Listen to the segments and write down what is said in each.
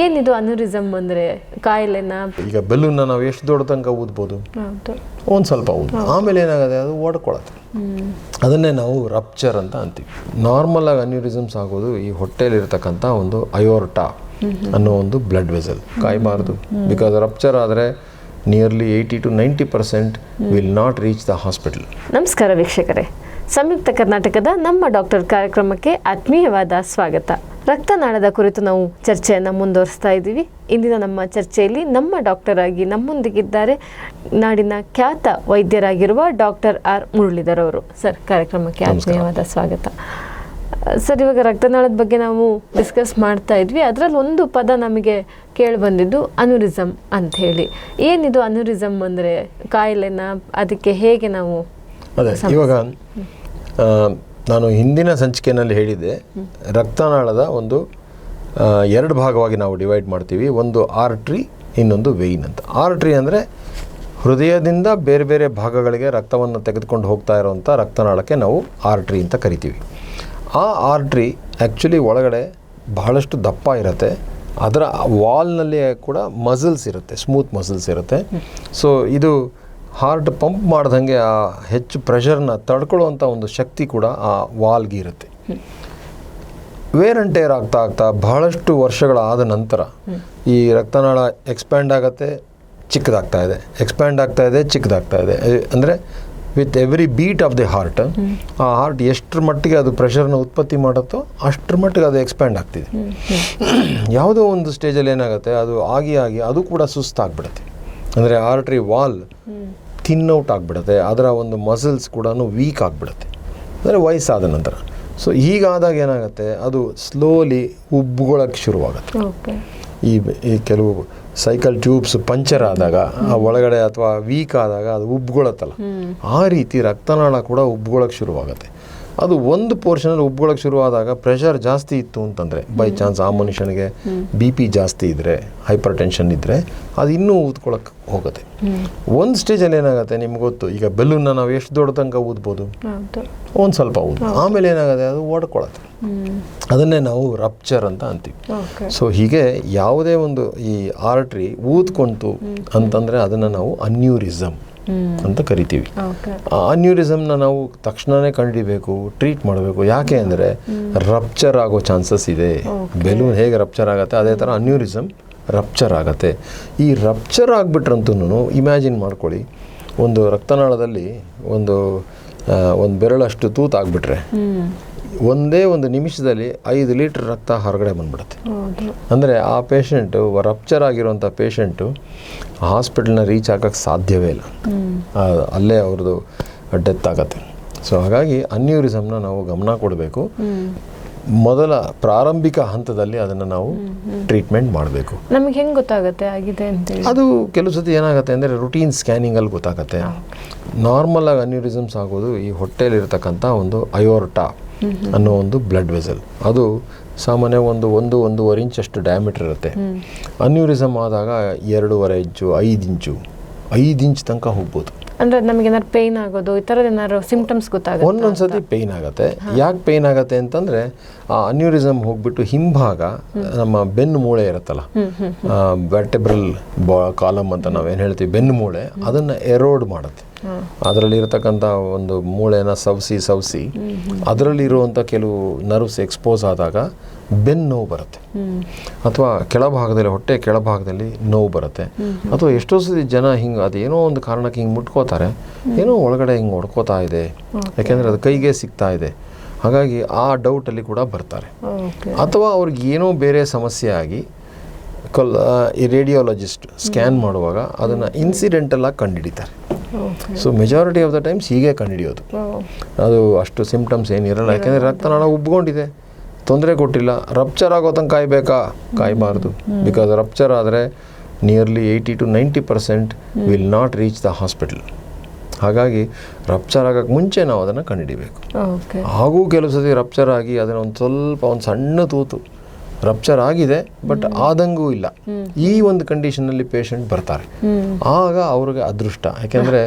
ಏನಿದು ಅನ್ಯೂರಿಸಮ್ ಅಂದರೆ ಕಾಯಿಲೆನ? ಈಗ ಬೆಲೂನ್ನ ನಾವು ಎಷ್ಟು ದೊಡ್ಡ ತನಕ ಊದ್ಬೋದು ಒಂದು ಸ್ವಲ್ಪ ಊದು ಆಮೇಲೆ ಏನಾಗುತ್ತೆ ಅದು ಓಡ್ಕೊಳತ್ತೆ. ಅದನ್ನೇ ನಾವು ರಪ್ಚರ್ ಅಂತ ಅಂತೀವಿ. ನಾರ್ಮಲ್ ಆಗಿ ಅನ್ಯೂರಿಸಮ್ಸ್ ಆಗೋದು ಈ ಹೊಟ್ಟೆಲಿರ್ತಕ್ಕಂಥ ಒಂದು ಅಯೋರ್ಟಾ ಅನ್ನೋ ಒಂದು ಬ್ಲಡ್ ವೆಸಲ್ ಕಾಯಬಾರ್ದು. ಬಿಕಾಸ್ ರಪ್ಚರ್ ಆದರೆ nearly eighty to ninety percent will not reach the hospital ನಮಸ್ಕಾರ ವೀಕ್ಷಕರೇ. ಸಂಯುಕ್ತ ಕರ್ನಾಟಕದ ನಮ್ಮ ಡಾಕ್ಟರ್ ಕಾರ್ಯಕ್ರಮಕ್ಕೆ ಆತ್ಮೀಯವಾದ ಸ್ವಾಗತ. ರಕ್ತನಾಳದ ಕುರಿತು ನಾವು ಚರ್ಚೆಯನ್ನು ಮುಂದುವರಿಸ್ತಾ ಇದ್ದೀವಿ. ಇಂದಿನ ನಮ್ಮ ಚರ್ಚೆಯಲ್ಲಿ ನಮ್ಮ ಡಾಕ್ಟರ್ ಆಗಿ ನಮ್ಮೊಂದಿಗಿದ್ದಾರೆ ನಾಡಿನ ಖ್ಯಾತ ವೈದ್ಯರಾಗಿರುವ ಡಾಕ್ಟರ್ ಆರ್ ಮುರಳೀಧರ್ ಅವರು. ಸರ್ ಕಾರ್ಯಕ್ರಮಕ್ಕೆ ಆತ್ಮೀಯವಾದ ಸ್ವಾಗತ. ಸರ್ ಇವಾಗ ರಕ್ತನಾಳದ ಬಗ್ಗೆ ನಾವು ಡಿಸ್ಕಸ್ ಮಾಡ್ತಾ ಇದ್ವಿ. ಅದರಲ್ಲಿ ಒಂದು ಪದ ನಮಗೆ ಕೇಳಿ ಬಂದಿದ್ದು ಅನುರಿಸಮ್ ಅಂತ ಹೇಳಿ. ಏನಿದು ಅನುರಿಸಮ್ ಅಂದರೆ ಕಾಯಿಲೆನ ಅದಕ್ಕೆ ಹೇಗೆ ನಾವು ಅದೇ ಇವಾಗ ನಾನು ಹಿಂದಿನ ಸಂಚಿಕೆಯಲ್ಲಿ ಹೇಳಿದ್ದೆ ರಕ್ತನಾಳದ ಒಂದು ಎರಡು ಭಾಗವಾಗಿ ನಾವು ಡಿವೈಡ್ ಮಾಡ್ತೀವಿ ಒಂದು ಆರ್ಟ್ರಿ ಇನ್ನೊಂದು ವೆಯ್ನ್ ಅಂತ. ಆರ್ಟ್ರಿ ಅಂದರೆ ಹೃದಯದಿಂದ ಬೇರೆ ಬೇರೆ ಭಾಗಗಳಿಗೆ ರಕ್ತವನ್ನು ತೆಗೆದುಕೊಂಡು ಹೋಗ್ತಾ ಇರೋವಂಥ ರಕ್ತನಾಳಕ್ಕೆ ನಾವು ಆರ್ಟ್ರಿ ಅಂತ ಕರಿತೀವಿ. ಆ ಆರ್ಟ್ರಿ ಆ್ಯಕ್ಚುಲಿ ಒಳಗಡೆ ಬಹಳಷ್ಟು ದಪ್ಪ ಇರುತ್ತೆ ಅದರ ವಾಲ್ನಲ್ಲಿ ಕೂಡ ಮಸಲ್ಸ್ ಇರುತ್ತೆ ಸ್ಮೂತ್ ಮಸಲ್ಸ್ ಇರುತ್ತೆ. ಸೊ ಇದು ಹಾರ್ಟ್ ಪಂಪ್ ಮಾಡ್ದಂಗೆ ಆ ಹೆಚ್ಚು ಪ್ರೆಷರ್ನ ತಡ್ಕೊಳ್ಳುವಂಥ ಒಂದು ಶಕ್ತಿ ಕೂಡ ಆ ವಾಲ್ಗೆ ಇರುತ್ತೆ. ವೇರ್ ಆ್ಯಂಡ್ ಟೇರ್ ಆಗ್ತಾ ಆಗ್ತಾ ಬಹಳಷ್ಟು ವರ್ಷಗಳಾದ ನಂತರ ಈ ರಕ್ತನಾಳ ಎಕ್ಸ್ಪ್ಯಾಂಡ್ ಆಗುತ್ತೆ, ಚಿಕ್ಕದಾಗ್ತಾ ಇದೆ. ಎಕ್ಸ್ಪ್ಯಾಂಡ್ ಆಗ್ತಾ ಇದೆ, ಚಿಕ್ಕದಾಗ್ತಾ ಇದೆ. ಅಂದರೆ with every beat of the heart ಆ ಹಾರ್ಟ್ ಎಷ್ಟರ ಮಟ್ಟಿಗೆ ಅದು ಪ್ರೆಷರ್ನ ಉತ್ಪತ್ತಿ ಮಾಡುತ್ತೋ ಅಷ್ಟರ ಮಟ್ಟಿಗೆ ಅದು ಎಕ್ಸ್ಪ್ಯಾಂಡ್ ಆಗ್ತಿದೆ. ಯಾವುದೋ ಒಂದು ಸ್ಟೇಜಲ್ಲಿ ಏನಾಗುತ್ತೆ, ಅದು ಆಗಿ ಆಗಿ ಅದು ಕೂಡ ಸುಸ್ತಾಗ್ಬಿಡುತ್ತೆ. ಅಂದರೆ ಆರ್ಟ್ರಿ ವಾಲ್ ಔಟ್ ಆಗಿಬಿಡುತ್ತೆ. ಅದರ ಒಂದು ಮಸಲ್ಸ್ ಕೂಡ ವೀಕ್ ಆಗಿಬಿಡುತ್ತೆ. ಅಂದರೆ ವಯಸ್ಸಾದ ನಂತರ. ಸೊ ಹೀಗಾದಾಗ ಏನಾಗುತ್ತೆ? ಅದು ಸ್ಲೋಲಿ ಉಬ್ಬುಗೊಳಕ್ಕೆ ಶುರುವಾಗುತ್ತೆ. ಈ ಈ ಕೆಲವು ಸೈಕಲ್ ಟ್ಯೂಬ್ಸ್ ಪಂಚರ್ ಆದಾಗ ಆ ಒಳಗಡೆ ಅಥವಾ ವೀಕ್ ಆದಾಗ ಅದು ಉಬ್ಬುಗೊಳತ್ತಲ್ಲ. ಆ ರೀತಿ ರಕ್ತನಾಳ ಕೂಡ ಉಬ್ಬುಗೊಳಕ್ಕೆ ಶುರುವಾಗುತ್ತೆ. ಅದು ಒಂದು ಪೋರ್ಷನಲ್ಲಿ ಉಬ್ಗೊಳಕ್ಕೆ ಶುರುವಾದಾಗ ಪ್ರೆಷರ್ ಜಾಸ್ತಿ ಇತ್ತು ಅಂತಂದರೆ. ಬೈ ಚಾನ್ಸ್ ಆ ಮನುಷ್ಯನಿಗೆ ಬಿ ಪಿ ಜಾಸ್ತಿ ಇದ್ದರೆ ಹೈಪರ್ ಟೆನ್ಷನ್ ಇದ್ದರೆ ಅದು ಇನ್ನೂ ಊದ್ಕೊಳಕ್ಕೆ ಹೋಗುತ್ತೆ. ಒಂದು ಸ್ಟೇಜಲ್ಲಿ ಏನಾಗುತ್ತೆ ನಿಮ್ಗೆ ಗೊತ್ತು ಈಗ ಬೆಲೂನ್ನ ನಾವು ಎಷ್ಟು ದೊಡ್ಡ ತನಕ ಊದ್ಬೋದು? ಒಂದು ಸ್ವಲ್ಪ ಊದ್. ಆಮೇಲೆ ಏನಾಗುತ್ತೆ ಅದು ಓಡ್ಕೊಳತ್ತೆ ಅದನ್ನೇ ನಾವು ರಪ್ಚರ್ ಅಂತ ಅಂತೀವಿ. ಸೊ ಹೀಗೆ ಯಾವುದೇ ಒಂದು ಈ ಆರ್ಟ್ರಿ ಊದ್ಕೊಂತು ಅಂತಂದರೆ ಅದನ್ನು ನಾವು ಅನ್ಯೂರಿಸಮ್ ಅಂತ ಕರಿತೀವಿ. ಅನ್ಯೂರಿಸಮ್ನ ನಾವು ತಕ್ಷಣವೇ ಕಂಡಿಬೇಕು ಟ್ರೀಟ್ ಮಾಡಬೇಕು. ಯಾಕೆ ಅಂದರೆ ರಪ್ಚರ್ ಆಗೋ ಚಾನ್ಸಸ್ ಇದೆ. ಬೆಲೂನ್ ಹೇಗೆ ರಪ್ಚರ್ ಆಗುತ್ತೆ ಅದೇ ಥರ ಅನ್ಯೂರಿಸಮ್ ರಪ್ಚರ್ ಆಗುತ್ತೆ. ಈ ರಪ್ಚರ್ ಆಗಿಬಿಟ್ರಂತೂ ಇಮ್ಯಾಜಿನ್ ಮಾಡ್ಕೊಳ್ಳಿ ಒಂದು ರಕ್ತನಾಳದಲ್ಲಿ ಒಂದು ಒಂದು ಬೆರಳಷ್ಟು ತೂತಾಗ್ಬಿಟ್ರೆ ಒಂದೇ ಒಂದು ನಿಮಿಷದಲ್ಲಿ ಐದು ಲೀಟ್ರ್ ರಕ್ತ ಹೊರಗಡೆ ಬಂದ್ಬಿಡುತ್ತೆ. ಅಂದರೆ ಆ ಪೇಷಂಟು ರಪ್ಚರ್ ಆಗಿರುವಂಥ ಪೇಷಂಟು ಹಾಸ್ಪಿಟಲ್ನ ರೀಚ್ ಆಗೋಕ್ಕೆ ಸಾಧ್ಯವೇ ಇಲ್ಲ. ಅಲ್ಲೇ ಅವ್ರದ್ದು ಡೆತ್ ಆಗತ್ತೆ. ಸೊ ಹಾಗಾಗಿ ಅನ್ಯೂರಿಸಮ್ನ ನಾವು ಗಮನ ಕೊಡಬೇಕು. ಮೊದಲ ಪ್ರಾರಂಭಿಕ ಹಂತದಲ್ಲಿ ಅದನ್ನು ನಾವು ಟ್ರೀಟ್ಮೆಂಟ್ ಮಾಡಬೇಕು. ನಮಗೆ ಹೆಂಗೆ ಗೊತ್ತಾಗುತ್ತೆ? ಆಗಿದೆ ಅಂತ ಅದು ಕೆಲವು ಸತಿ ಏನಾಗುತ್ತೆ ಅಂದರೆ ರುಟೀನ್ ಸ್ಕ್ಯಾನಿಂಗಲ್ಲಿ ಗೊತ್ತಾಗುತ್ತೆ. ನಾರ್ಮಲ್ ಆಗಿ ಅನ್ಯೂರಿಸಮ್ಸ್ ಆಗೋದು ಈ ಹೊಟ್ಟೆಯಲ್ಲಿರ್ತಕ್ಕಂಥ ಒಂದು ಅಯೋರ್ಟಾ ಅನ್ನೋ ಒಂದು ಬ್ಲಡ್ ವೆಸಲ್ ಅದು ಸಾಮಾನ್ಯ ಒಂದು ಒಂದು ಒಂದೂವರೆ ಇಂಚಷ್ಟು ಡಯಾಮೀಟರ್ ಇರುತ್ತೆ. ಅನ್ಯೂರಿಸಮ್ ಆದಾಗ ಎರಡೂವರೆ ಇಂಚು ಐದು ಇಂಚು ಐದು ಇಂಚ್ ತನಕ ಹೋಗ್ಬೋದು. ಅಂದ್ರೆ ನಮಗೆ ಏನಾದ್ರು ಪೇಯ್ನ್ ಆಗೋದು ಈ ಥರದ ಏನಾದ್ರು ಸಿಂಪ್ಟಮ್ಸ್ ಗೊತ್ತಾಗುತ್ತೆ ಒಂದೊಂದು ಸತಿ ಪೇಯ್ನ್ ಆಗುತ್ತೆ. ಯಾಕೆ ಪೇಯ್ನ್ ಆಗುತ್ತೆ ಅಂತಂದ್ರೆ ಆ ಅನ್ಯೂರಿಸಮ್ ಹೋಗ್ಬಿಟ್ಟು ಹಿಂಭಾಗ ನಮ್ಮ ಬೆನ್ನು ಮೂಳೆ ಇರುತ್ತಲ್ಲ ವ್ಯಾಟೆಬ್ರಲ್ ಬಾ ಕಾಲಮ್ ಅಂತ ನಾವೇನು ಹೇಳ್ತೀವಿ ಬೆನ್ನು ಮೂಳೆ ಅದನ್ನು ಎರೋಡ್ ಮಾಡುತ್ತೆ. ಅದರಲ್ಲಿ ಇರತಕ್ಕಂಥ ಒಂದು ಮೂಳೆನ ಸವಸಿ ಸವಸಿ ಅದರಲ್ಲಿರುವಂಥ ಕೆಲವು ನರ್ವ್ಸ್ ಎಕ್ಸ್ಪೋಸ್ ಆದಾಗ ಬೆನ್ನು ನೋವು ಬರುತ್ತೆ. ಅಥವಾ ಕೆಳಭಾಗದಲ್ಲಿ ಹೊಟ್ಟೆ ಕೆಳಭಾಗದಲ್ಲಿ ನೋವು ಬರುತ್ತೆ. ಅಥವಾ ಎಷ್ಟೋ ಸತಿ ಜನ ಹಿಂಗೆ ಅದೇನೋ ಒಂದು ಕಾರಣಕ್ಕೆ ಹಿಂಗೆ ಮುಟ್ಕೋತಾರೆ. ಏನೋ ಒಳಗಡೆ ಹಿಂಗೆ ಹೊಡ್ಕೋತಾ ಇದೆ. ಯಾಕೆಂದರೆ ಅದು ಕೈಗೆ ಸಿಗ್ತಾ ಇದೆ. ಹಾಗಾಗಿ ಆ ಡೌಟಲ್ಲಿ ಕೂಡ ಬರ್ತಾರೆ. ಅಥವಾ ಅವ್ರಿಗೆ ಏನೋ ಬೇರೆ ಸಮಸ್ಯೆ ಆಗಿ ಕಲ್ ಈ ರೇಡಿಯಾಲಜಿಸ್ಟ್ ಸ್ಕ್ಯಾನ್ ಮಾಡುವಾಗ ಅದನ್ನು ಇನ್ಸಿಡೆಂಟಲ್ಲ ಕಂಡುಹಿಡಿತಾರೆ so majority of the times ಹೀಗೆ ಕಂಡುಹಿಡಿಯೋದು. ಅದು ಅಷ್ಟು ಸಿಂಪ್ಟಮ್ಸ್ ಏನಿರಲ್ಲ ಯಾಕೆಂದರೆ ರಕ್ತನಾಳ ಉಬ್ಬಿಕೊಂಡಿದೆ. ತೊಂದರೆ ಕೊಟ್ಟಿಲ್ಲ. ರಪ್ಚರ್ ಆಗೋ ತನಕ ಕಾಯಬೇಕಾ? ಕಾಯಬಾರ್ದು. ಬಿಕಾಸ್ ರಪ್ಚರ್ ಆದರೆ nearly eighty to ninety percent will not reach the hospital ಹಾಗಾಗಿ ರಪ್ಚರ್ ಆಗೋಕ್ಕೆ ಮುಂಚೆ ನಾವು ಅದನ್ನು ಕಂಡುಹಿಡಿಬೇಕು. ಹಾಗೂ ಕೆಲವು ಸತಿ ರಪ್ಚರ್ ಆಗಿ ಅದನ್ನು ಒಂದು ಸ್ವಲ್ಪ ಒಂದು ಸಣ್ಣ ತೂತು. ರಪ್ಚರ್ ಆಗಿದೆ ಬಟ್ ಆದಂಗೂ ಇಲ್ಲ. ಈ ಒಂದು ಕಂಡೀಷನಲ್ಲಿ ಪೇಷಂಟ್ ಬರ್ತಾರೆ. ಆಗ ಅವ್ರಿಗೆ ಅದೃಷ್ಟ. ಯಾಕೆಂದರೆ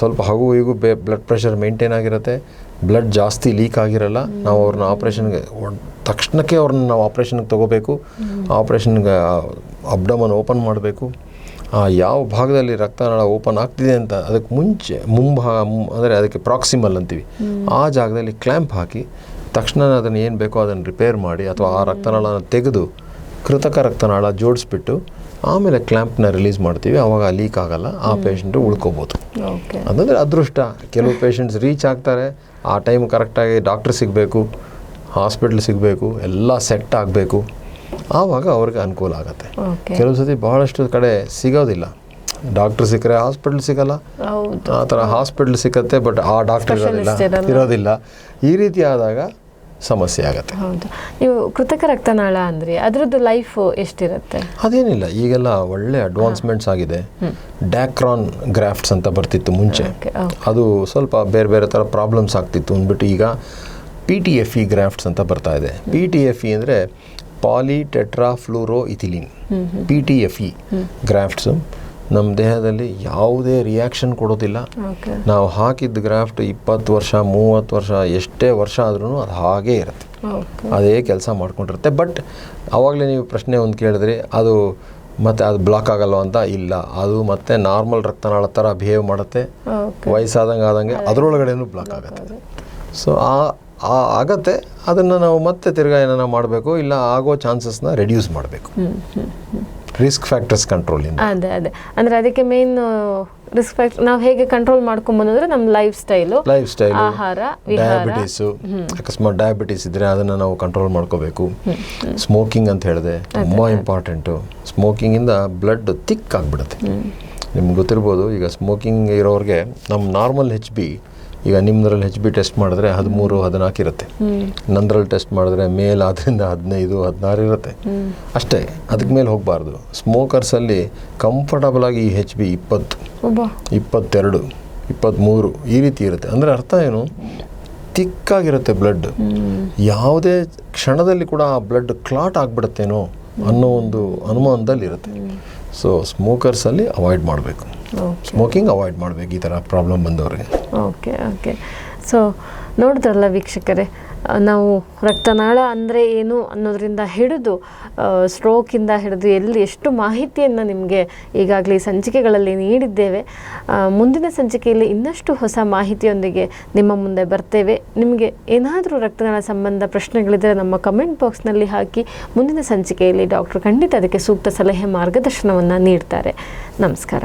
ಸ್ವಲ್ಪ ಹಗು ಹೀಗೂ ಬೇ ಬ್ಲಡ್ ಪ್ರೆಷರ್ ಮೇಂಟೈನ್ ಆಗಿರುತ್ತೆ ಬ್ಲಡ್ ಜಾಸ್ತಿ ಲೀಕ್ ಆಗಿರಲ್ಲ ನಾವು ಅವ್ರನ್ನ ಆಪ್ರೇಷನ್ಗೆ ತಕ್ಷಣಕ್ಕೆ ಅವ್ರನ್ನ ನಾವು ಆಪ್ರೇಷನ್ಗೆ ತಗೋಬೇಕು. ಆಪ್ರೇಷನ್ಗೆ ಅಬ್ಡಮನ್ ಓಪನ್ ಮಾಡಬೇಕು. ಆ ಯಾವ ಭಾಗದಲ್ಲಿ ರಕ್ತನಾಳ ಓಪನ್ ಆಗ್ತಿದೆ ಅಂತ ಅದಕ್ಕೆ ಮುಂಚೆ ಮುಂಭಾಗ ಅಂದರೆ ಅದಕ್ಕೆ ಪ್ರಾಕ್ಸಿಮಲ್ ಅಂತೀವಿ. ಆ ಜಾಗದಲ್ಲಿ ಕ್ಲ್ಯಾಂಪ್ ಹಾಕಿ ತಕ್ಷಣ ಅದನ್ನು ಏನು ಬೇಕೋ ಅದನ್ನು ರಿಪೇರ್ ಮಾಡಿ ಅಥವಾ ಆ ರಕ್ತನಾಳನ ತೆಗೆದು ಕೃತಕ ರಕ್ತನಾಳ ಜೋಡಿಸ್ಬಿಟ್ಟು ಆಮೇಲೆ ಕ್ಲ್ಯಾಂಪ್ನ ರಿಲೀಸ್ ಮಾಡ್ತೀವಿ. ಆವಾಗ ಲೀಕ್ ಆಗಲ್ಲ. ಆ ಪೇಷಂಟು ಉಳ್ಕೋಬೋದು. ಅಂತಂದರೆ ಅದೃಷ್ಟ. ಕೆಲವು ಪೇಷಂಟ್ಸ್ ರೀಚ್ ಆಗ್ತಾರೆ. ಆ ಟೈಮ್ ಕರೆಕ್ಟಾಗಿ ಡಾಕ್ಟ್ರ್ ಸಿಗಬೇಕು ಹಾಸ್ಪಿಟ್ಲ್ ಸಿಗಬೇಕು ಎಲ್ಲ ಸೆಟ್ ಆಗಬೇಕು. ಆವಾಗ ಅವ್ರಿಗೆ ಅನುಕೂಲ ಆಗುತ್ತೆ. ಕೆಲವು ಸತಿ ಬಹಳಷ್ಟು ಕಡೆ ಸಿಗೋದಿಲ್ಲ. ಡಾಕ್ಟರ್ ಸಿಕ್ಕರೆ ಹಾಸ್ಪಿಟ್ಲ್ ಸಿಗಲ್ಲ. ಆ ಥರ ಹಾಸ್ಪಿಟ್ಲ್ ಸಿಕ್ಕತ್ತೆ ಬಟ್ ಆ ಡಾಕ್ಟ್ರ್ ಇರೋದಿಲ್ಲ. ಇರೋದಿಲ್ಲ. ಈ ರೀತಿ ಆದಾಗ ಸಮಸ್ಯೆ ಆಗುತ್ತೆ. ಹೌದು. ನೀವು ಕೃತಕ ರಕ್ತನಾಳ ಅಂದ್ರೆ ಅದರದ್ದು ಲೈಫ್ ಎಷ್ಟಿರುತ್ತೆ? ಅದೇನಿಲ್ಲ ಈಗೆಲ್ಲ ಒಳ್ಳೆ ಅಡ್ವಾನ್ಸ್ಮೆಂಟ್ಸ್ ಆಗಿದೆ. ಡ್ಯಾಕ್ರಾನ್ ಗ್ರಾಫ್ಟ್ಸ್ ಅಂತ ಬರ್ತಿತ್ತು ಮುಂಚೆ. ಅದು ಸ್ವಲ್ಪ ಬೇರೆ ಬೇರೆ ಥರ ಪ್ರಾಬ್ಲಮ್ಸ್ ಆಗ್ತಿತ್ತು. ಅಂದ್ಬಿಟ್ಟು ಈಗ P T F E grafts ಅಂತ ಬರ್ತಾ ಇದೆ. ಪಿ ಟಿ ಎಫ್ ಇ ಅಂದರೆ polytetrafluoroethylene P T F E grafts ನಮ್ಮ ದೇಹದಲ್ಲಿ ಯಾವುದೇ ರಿಯಾಕ್ಷನ್ ಕೊಡೋದಿಲ್ಲ. ನಾವು ಹಾಕಿದ್ದ ಗ್ರಾಫ್ಟ್ ಇಪ್ಪತ್ತು ವರ್ಷ ಮೂವತ್ತು ವರ್ಷ ಎಷ್ಟೇ ವರ್ಷ ಆದ್ರೂ ಅದು ಹಾಗೇ ಇರುತ್ತೆ. ಅದೇ ಕೆಲಸ ಮಾಡ್ಕೊಂಡಿರುತ್ತೆ. ಬಟ್ ಆವಾಗಲೇ ನೀವು ಪ್ರಶ್ನೆ ಒಂದು ಕೇಳಿದ್ರಿ ಅದು ಮತ್ತೆ ಅದು ಬ್ಲಾಕ್ ಆಗಲ್ವ ಅಂತ? ಇಲ್ಲ. ಅದು ಮತ್ತೆ ನಾರ್ಮಲ್ ರಕ್ತನಾಳ ಥರ ಬಿಹೇವ್ ಮಾಡುತ್ತೆ. ವಯಸ್ಸಾದಂಗೆ ಆದಂಗೆ ಅದರೊಳಗಡೆನೂ ಬ್ಲಾಕ್ ಆಗುತ್ತೆ. ಸೊ ಆ ಆ ಆಗತ್ತೆ. ಅದನ್ನು ನಾವು ಮತ್ತೆ ತಿರ್ಗಾ ಏನಾರ ಮಾಡಬೇಕು ಇಲ್ಲ ಆಗೋ ಚಾನ್ಸಸ್ನ ರೆಡ್ಯೂಸ್ ಮಾಡಬೇಕು. ರಿಸ್ಕ್ ಫ್ಯಾಕ್ಟರ್ಸ್ ಕಂಟ್ರೋಲಿಂದ ಅದೇ ಅದೇ. ಅಂದ್ರೆ ಅದಕ್ಕೆ ಮೇನ್ ರಿಸ್ಕ್ ಫ್ಯಾಕ್ಟರ್ ನಾವು ಹೇಗೆ ಕಂಟ್ರೋಲ್ ಮಾಡ್ಕೊಂಬಂದ್ರೆ ನಮ್ಮ ಲೈಫ್ ಸ್ಟೈಲು ಲೈಫ್ ಸ್ಟೈಲ್ ಆಹಾರ ಡಯಾಬಿಟೀಸು ಅಕಸ್ಮಾತ್ ಡಯಾಬಿಟೀಸ್ ಇದ್ರೆ ಅದನ್ನ ನಾವು ಕಂಟ್ರೋಲ್ ಮಾಡ್ಕೋಬೇಕು. ಸ್ಮೋಕಿಂಗ್ ಅಂತ ಹೇಳಿದೆ ತುಂಬ ಇಂಪಾರ್ಟೆಂಟು ಸ್ಮೋಕಿಂಗಿಂದ ಬ್ಲಡ್ ತಿಕ್ ಆಗಿಬಿಡುತ್ತೆ. ನಿಮ್ಗೆ ಗೊತ್ತಿರ್ಬೋದು ಈಗ ಸ್ಮೋಕಿಂಗ್ ಇರೋರಿಗೆ ನಮ್ಮ ನಾರ್ಮಲ್ ಹೆಚ್ ಬಿ ಈಗ ನಿಮ್ಮದ್ರಲ್ಲಿ ಹೆಚ್ ಬಿ ಟೆಸ್ಟ್ ಮಾಡಿದ್ರೆ ಹದಿಮೂರು ಹದಿನಾಲ್ಕು ಇರುತ್ತೆ. ನಂದ್ರಲ್ಲಿ ಟೆಸ್ಟ್ ಮಾಡಿದ್ರೆ ಮೇಲ್ ಆದ್ರಿಂದ ಹದಿನೈದು ಹದಿನಾರು ಇರುತ್ತೆ. ಅಷ್ಟೇ ಅದಕ್ಕೆ ಮೇಲೆ ಹೋಗಬಾರ್ದು. ಸ್ಮೋಕರ್ಸಲ್ಲಿ ಕಂಫರ್ಟಬಲ್ ಆಗಿ ಹೆಚ್ ಬಿ ಇಪ್ಪತ್ತು ಇಪ್ಪತ್ತೆರಡು ಇಪ್ಪತ್ತ್ಮೂರು ಈ ರೀತಿ ಇರುತ್ತೆ. ಅಂದರೆ ಅರ್ಥ ಏನು? ತಿಕ್ಕಾಗಿರುತ್ತೆ ಬ್ಲಡ್ ಯಾವುದೇ ಕ್ಷಣದಲ್ಲಿ ಕೂಡ ಆ ಬ್ಲಡ್ ಕ್ಲಾಟ್ ಆಗಿಬಿಡುತ್ತೇನೋ ಅನ್ನೋ ಒಂದು ಅನುಮಾನದಲ್ಲಿ ಇರುತ್ತೆ ಸೊ ಸ್ಮೋಕರ್ಸಲ್ಲಿ ಅವಾಯ್ಡ್ ಮಾಡಬೇಕು. ಸ್ಮೋಕಿಂಗ್ ಅವಾಯ್ಡ್ ಮಾಡಬೇಕು ಈ ಥರ ಪ್ರಾಬ್ಲಮ್ ಬಂದವ್ರಿಗೆ. ಓಕೆ ಓಕೆ ಸೊ ನೋಡಿದ್ರಲ್ಲ ವೀಕ್ಷಕರೇ ನಾವು ರಕ್ತನಾಳ ಅಂದರೆ ಏನು ಅನ್ನೋದರಿಂದ ಹಿಡಿದು ಸ್ಟ್ರೋಕಿಂದ ಹಿಡಿದು ಎಲ್ಲಿ ಎಷ್ಟು ಮಾಹಿತಿಯನ್ನು ನಿಮಗೆ ಈಗಾಗಲೇ ಸಂಚಿಕೆಗಳಲ್ಲಿ ನೀಡಿದ್ದೇವೆ. ಮುಂದಿನ ಸಂಚಿಕೆಯಲ್ಲಿ ಇನ್ನಷ್ಟು ಹೊಸ ಮಾಹಿತಿಯೊಂದಿಗೆ ನಿಮ್ಮ ಮುಂದೆ ಬರ್ತೇವೆ. ನಿಮಗೆ ಏನಾದರೂ ರಕ್ತನಾಳ ಸಂಬಂಧ ಪ್ರಶ್ನೆಗಳಿದ್ದರೆ ನಮ್ಮ ಕಮೆಂಟ್ ಬಾಕ್ಸ್ನಲ್ಲಿ ಹಾಕಿ ಮುಂದಿನ ಸಂಚಿಕೆಯಲ್ಲಿ ಡಾಕ್ಟರ್ ಖಂಡಿತ ಅದಕ್ಕೆ ಸೂಕ್ತ ಸಲಹೆ ಮಾರ್ಗದರ್ಶನವನ್ನು ನೀಡ್ತಾರೆ. ನಮಸ್ಕಾರ.